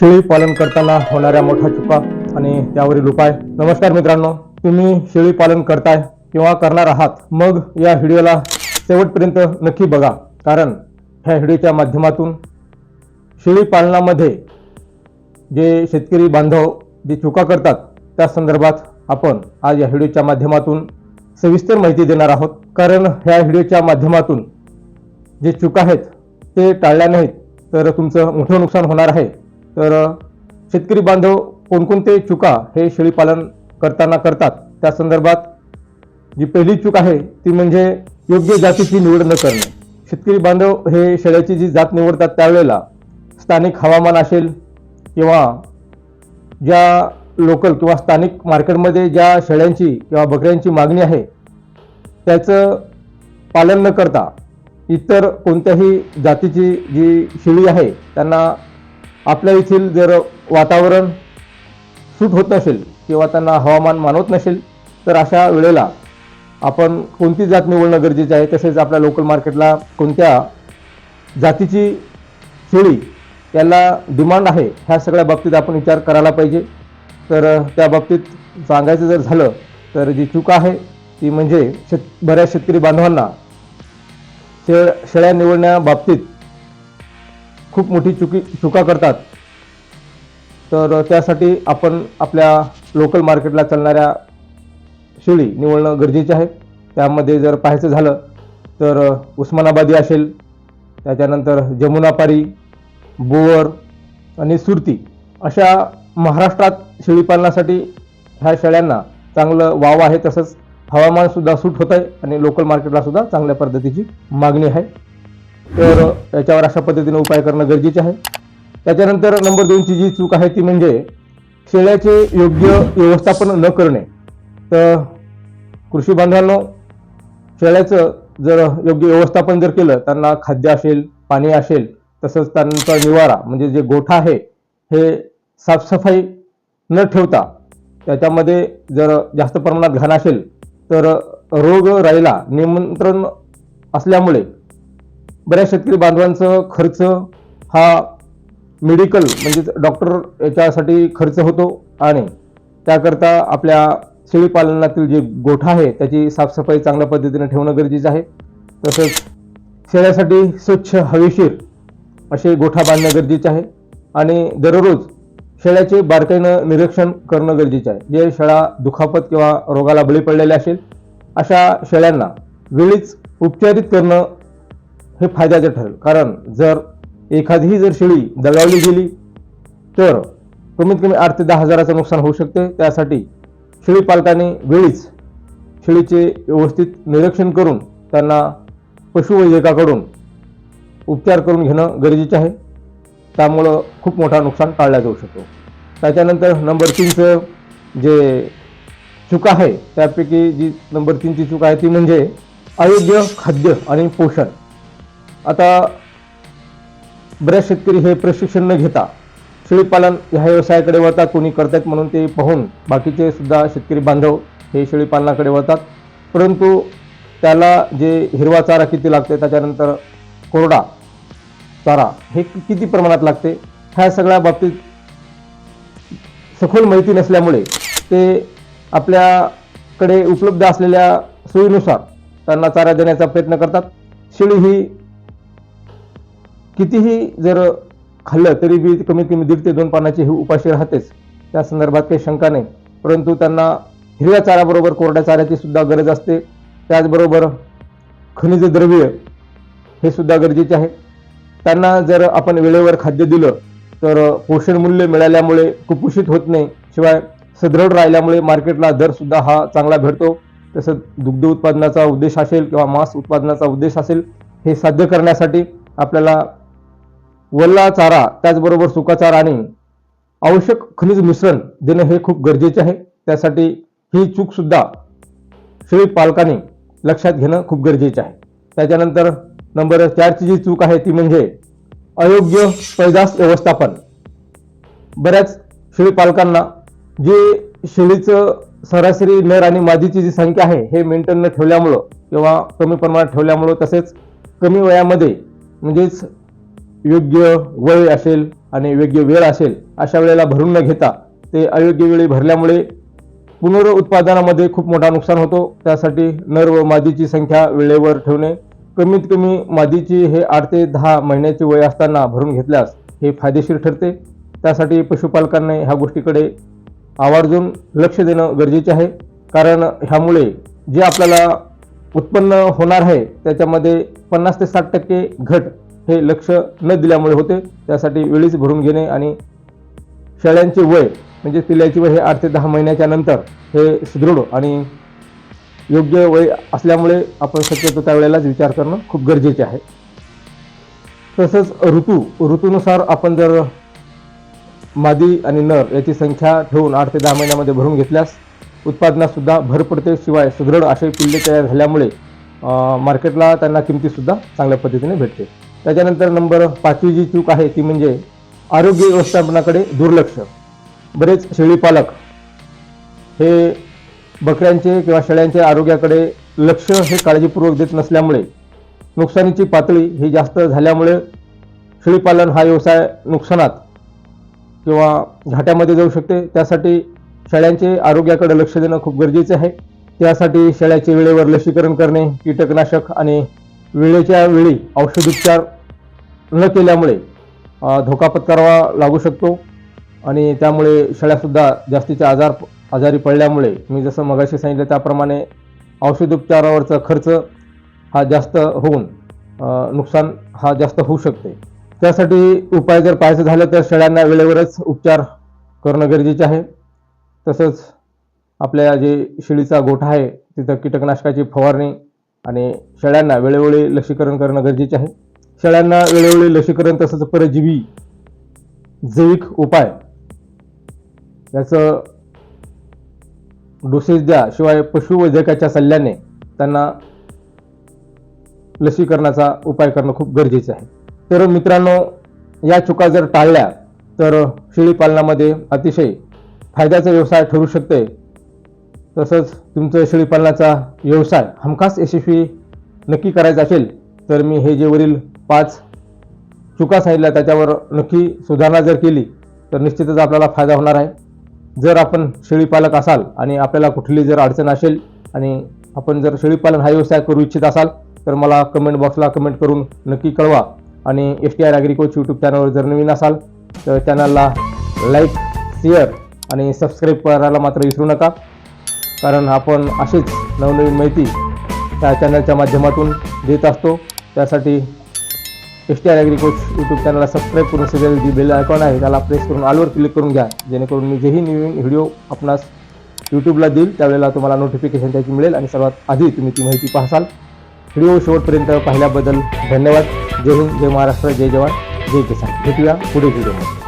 शेळी पालन करताना होणाऱ्या मोठ्या चुका आणि त्यावरील उपाय. नमस्कार मित्रांनो तुम्ही शेळी पालन करताय किंवा करणार आहात मग या व्हिडिओला शेवटपर्यंत नक्की बघा. कारण ह्या व्हिडिओच्या माध्यमातून शेळी पालनामध्ये जे शेतकरी बांधव जे चुका करतात त्या संदर्भात आपण आज या व्हिडिओच्या माध्यमातून सविस्तर माहिती देणार आहोत. कारण ह्या व्हिडिओच्या माध्यमातून जे चुका आहेत ते टाळल्या नाहीत तर तुमचं मोठं नुकसान होणार आहे. तर शेतकरी बांधव कोणकोणते चुका हे शेळीपालन करताना करतात? त्या संदर्भात जी पहिली चूक आहे ती म्हणजे योग्य जातीची निवड न करणे. शेतकरी बांधव हे शेळ्याची जी जात निवडतात त्यावेळेला स्थानिक हवामान असेल किंवा ज्या लोकल किंवा स्थानिक मार्केटमध्ये ज्या शेळ्यांची किंवा बकऱ्यांची मागणी आहे त्याचं पालन न करता इतर कोणत्याही जातीची जी शेळी आहे त्यांना आपल्या येथील जर वातावरण सूट होत नसेल किंवा त्यांना हवामान मानवत नसेल तर अशा वेळेला आपण कोणती जात निवडणं गरजेचं आहे? तसेच आपल्या लोकल मार्केटला कोणत्या जातीची शेळी याला डिमांड आहे? ह्या सगळ्या बाबतीत आपण विचार करायला पाहिजे. तर त्या बाबतीत सांगायचं जर झालं तर जी चूक आहे ती म्हणजे शेत बऱ्याच शेतकरी बांधवांना शेळ शेळ्या निवडण्याबाबतीत खूप मोठी चुकी चुका करतात. तर त्यासाठी आपण आपल्या लोकल मार्केटला चालणाऱ्या शेळी निवडणं गरजेचे आहे. त्यामध्ये जर पाहायचं झालं तर उस्मानाबादी असेल त्याच्यानंतर जमुनापारी बोअर आणि सुरती अशा महाराष्ट्रात शेळी पालनासाठी ह्या शेळ्यांना चांगलं वाव आहे तसंच हवामानसुद्धा सूट होत आहे आणि लोकल मार्केटला सुद्धा चांगल्या पद्धतीची मागणी आहे. तर याच्यावर अशा पद्धतीने उपाय करणं गरजेचे आहे. त्याच्यानंतर नंबर दोनची जी चूक आहे ती म्हणजे शेळ्याचे योग्य व्यवस्थापन न करणे. तर कृषी बांधवांनो शेळ्याचं जर योग्य व्यवस्थापन जर केलं त्यांना खाद्य असेल पाणी असेल तसंच त्यांचा निवारा म्हणजे जे गोठा आहे हे साफसफाई न ठेवता त्याच्यामध्ये जर जास्त प्रमाणात घाण असेल तर रोग राहिला निमंत्रण असल्यामुळे बऱ्याच शेतकरी बांधवांचं खर्च हा मेडिकल म्हणजेच डॉक्टर याच्यासाठी खर्च होतो आणि त्याकरता आपल्या शेळीपालनातील जे गोठा आहे त्याची साफसफाई चांगल्या पद्धतीने ठेवणं गरजेचं आहे. तसंच शेळ्यासाठी स्वच्छ हवेशीर असे गोठा बांधणं गरजेचे आहे आणि दररोज शेळ्याचे बारकाईनं निरीक्षण करणं गरजेचं आहे. जे शेळा दुखापत किंवा रोगाला बळी पडलेल्या असेल अशा शेळ्यांना वेळीच उपचारित करणं हे फायद्याचं ठरेल. कारण जर एखादीही जर शेळी दगावली गेली तर कमीत कमी आठ ते दहा हजाराचं नुकसान होऊ शकते. त्यासाठी शेळी पालकाने वेळीच शेळीचे व्यवस्थित निरीक्षण करून त्यांना पशुवैद्यकाकडून उपचार करून घेणं गरजेचे आहे. त्यामुळं खूप मोठा नुकसान टाळला जाऊ शकतो. त्याच्यानंतर नंबर तीनचं जे चूक आहे त्यापैकी जी नंबर तीनची चूक आहे ती म्हणजे अयोग्य खाद्य आणि पोषण. आता बऱ्याच शेतकरी हे प्रशिक्षण न घेता शेळीपालन ह्या व्यवसायाकडे वळतात कोणी करतात म्हणून ते पाहून बाकीचे सुद्धा शेतकरी बांधव हे शेळीपालनाकडे वळतात. परंतु त्याला जे हिरवा चारा किती लागते त्याच्यानंतर कोरडा चारा हे किती प्रमाणात लागते ह्या सगळ्या बाबतीत सखोल माहिती नसल्यामुळे ते आपल्याकडे उपलब्ध असलेल्या सोयीनुसार त्यांना चारा देण्याचा प्रयत्न करतात. शेळी ही कितीही जर खाल्लं तरी बी कमीत कमी दीड ते दोन पानाची ही उपाशी राहतेच. त्या संदर्भात काही शंका नाही. परंतु त्यांना हिरव्या चाऱ्याबरोबर कोरड्या चाऱ्याची सुद्धा गरज असते. त्याचबरोबर खनिज द्रव्य हे सुद्धा गरजेचे आहे. त्यांना जर आपण वेळेवर खाद्य दिलं तर पोषण मूल्य मिळाल्यामुळे कुपोषित होत नाही. शिवाय सदृढ राहिल्यामुळे मार्केटला दर सुद्धा हा चांगला भेटतो. तसंच दुग्ध उत्पादनाचा उद्देश असेल किंवा मांस उत्पादनाचा उद्देश असेल हे साध्य करण्यासाठी आपल्याला वल्ला चारा त्याचबरोबर सुका चारा आणि आवश्यक खनिज मिश्रण देणं हे खूप गरजेचे आहे. त्यासाठी ही चूकसुद्धा शेळी पालकांनी लक्षात घेणं खूप गरजेचे आहे. त्याच्यानंतर नंबर चारची जी चूक आहे ती म्हणजे अयोग्य पैदास व्यवस्थापन. बऱ्याच शेळी पालकांना जे शेळीचं सरासरी नर आणि मादीची जी संख्या आहे हे मेंटेन न ठेवल्यामुळं किंवा कमी प्रमाणात ठेवल्यामुळं तसेच कमी वयामध्ये म्हणजेच योग्य वय असेल आणि योग्य वेळ असेल अशा वेळेला भरून न घेता ते अयोग्य वेळी भरल्यामुळे पुनरुत्पादनामध्ये खूप मोठा नुकसान होतो. त्यासाठी नर व मादीची संख्या वेळेवर ठेवणे कमीत कमी मादीची हे आठ ते दहा महिन्याचे वय असताना भरून घेतल्यास हे फायदेशीर ठरते. त्यासाठी पशुपालकांनी ह्या गोष्टीकडे आवर्जून लक्ष देणं गरजेचे आहे. कारण ह्यामुळे जे आपल्याला उत्पन्न होणार आहे त्याच्यामध्ये पन्नास ते साठ टक्के घट हे लक्ष न दिल्यामुळे होते. त्यासाठी वेळीच भरून घेणे आणि शेळ्यांचे वय म्हणजे पिल्याची वय हे आठ ते दहा महिन्याच्या नंतर हे सुदृढ आणि योग्य वय असल्यामुळे आपण शक्यतो त्यावेळेलाच विचार करणं खूप गरजेचे आहे. तसंच ऋतू ऋतूनुसार आपण जर मादी आणि नर याची संख्या ठेवून आठ ते दहा महिन्यामध्ये भरून घेतल्यास उत्पादनातसुद्धा भर पडते शिवाय सुदृढ असे पिल्ले तयार झाल्यामुळे मार्केटला त्यांना किमतीसुद्धा चांगल्या पद्धतीने भेटते. त्याच्यानंतर नंबर पाचवी जी चूक आहे ती म्हणजे आरोग्य व्यवस्थापनाकडे दुर्लक्ष. बरेच शेळी पालक हे बकऱ्यांचे किंवा शेळ्यांच्या आरोग्याकडे लक्ष हे काळजीपूर्वक देत नसल्यामुळे नुकसानीची पातळी ही जास्त झाल्यामुळे शेळीपालन हा व्यवसाय नुकसानात किंवा घाट्यामध्ये जाऊ शकते. त्यासाठी शेळ्यांचे आरोग्याकडे लक्ष देणं खूप गरजेचे आहे. त्यासाठी शेळ्याचे वेळेवर लसीकरण करणे कीटकनाशक आणि वेळेच्या वेळी औषधोपचार न केल्यामुळे धोका पत्करावा लागू शकतो. आणि त्यामुळे शेळ्यासुद्धा जास्तीचे आजार आजारी पडल्यामुळे मी जसं मगाशी सांगितलं त्याप्रमाणे औषधोपचारावरचा खर्च हा जास्त होऊन नुकसान हा जास्त होऊ शकते. त्यासाठी उपाय जर पाहायचं झालं तर शेळ्यांना वेळेवरच उपचार करणं गरजेचे आहे. तसंच आपल्या जे शेळीचा गोठा आहे तिथं कीटकनाशकाची फवारणी आणि शेळ्यांना वेळोवेळी लसीकरण करणं गरजेचे आहे. शेळ्यांना वेळोवेळी लसीकरण तसंच परजीवी जैविक उपाय याचं डोसेस द्या शिवाय पशुवैद्यकाच्या सल्ल्याने त्यांना लसीकरणाचा उपाय करणं खूप गरजेचं आहे. तर मित्रांनो या चुका जर टाळल्या तर शेळी पालनामध्ये अतिशय फायद्याचा व्यवसाय ठरू शकते. तसंच तुमचं शेळीपालनाचा व्यवसाय हमखास यशस्वी नक्की करायचा असेल तर मी हे जे वरील पाच चुका सांगितल्या त्याच्यावर नक्की सुधारणा जर केली तर निश्चितच आपल्याला फायदा होणार आहे. जर आपण शेळीपालक असाल आणि आपल्याला कुठली जर अडचण असेल आणि आपण जर शेळीपालन हा व्यवसाय करू इच्छित असाल तर मला कमेंट बॉक्सला कमेंट करून नक्की कळवा. आणि एस टी आर ॲग्रिकोच यूट्यूब चॅनलवर जर नवीन असाल तर चॅनलला लाईक शेअर आणि सबस्क्राईब करायला मात्र विसरू नका. कारण आपण अशीच नवनवीन माहिती त्या चॅनलच्या माध्यमातून देत असतो. त्यासाठी एस टी आर ॲग्रिकोच यूट्यूब चॅनलला सबस्क्राईब करून सगळे जी बेल आयकॉन आहे त्याला प्रेस करून ऑलवर क्लिक करून घ्या. जेणेकरून मी जेही नवीन व्हिडिओ आपणास यूट्यूबला देईल त्यावेळेला तुम्हाला नोटिफिकेशन त्याची मिळेल आणि सर्वात आधी तुम्ही ती माहिती पाहसाल. व्हिडिओ शेवटपर्यंत पाहिल्याबद्दल धन्यवाद. जय हिंद जय महाराष्ट्र जय जवान जय किसान. भेटूया पुढे व्हिडिओमध्ये